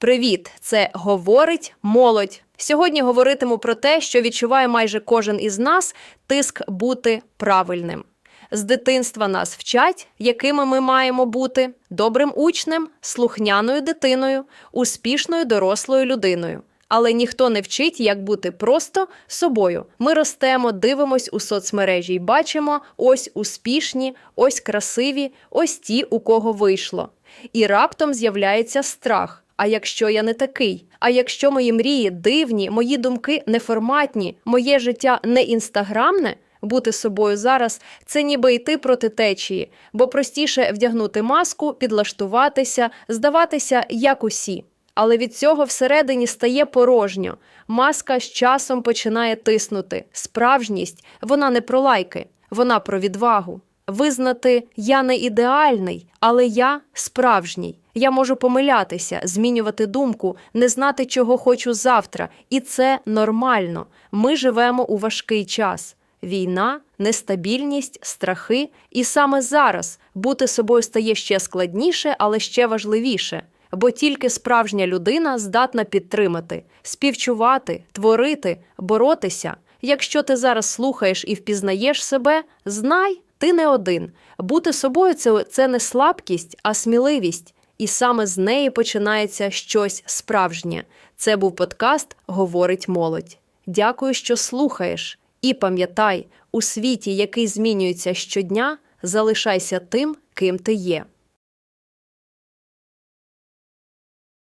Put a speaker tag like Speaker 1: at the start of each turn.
Speaker 1: Привіт! Це говорить молодь. Сьогодні говоритиму про те, що відчуває майже кожен із нас тиск бути правильним. З дитинства нас вчать, якими ми маємо бути добрим учнем, слухняною дитиною, успішною дорослою людиною. Але ніхто не вчить, як бути просто собою. Ми ростемо, дивимось у соцмережі і бачимо ось успішні, ось красиві, ось ті, у кого вийшло. І раптом з'являється страх. А якщо я не такий? А якщо мої мрії дивні, мої думки неформатні, моє життя не інстаграмне? Бути собою зараз це ніби йти проти течії, бо простіше вдягнути маску, підлаштуватися, здаватися як усі. Але від цього всередині стає порожньо. Маска з часом починає тиснути. Справжність вона не про лайки, вона про відвагу. Визнати я не ідеальний, але я справжній. Я можу помилятися, змінювати думку, не знати, чого хочу завтра, і це нормально. Ми живемо у важкий час. Війна, нестабільність, страхи, і саме зараз бути собою стає ще складніше, але ще важливіше. Бо тільки справжня людина здатна підтримати, співчувати, творити, боротися. Якщо ти зараз слухаєш і впізнаєш себе, знай, ти не один. Бути собою це, це не слабкість, а сміливість. І саме з неї починається щось справжнє. Це був подкаст Говорить молодь. Дякую, що слухаєш. І пам'ятай, у світі, який змінюється щодня, залишайся тим, ким ти є.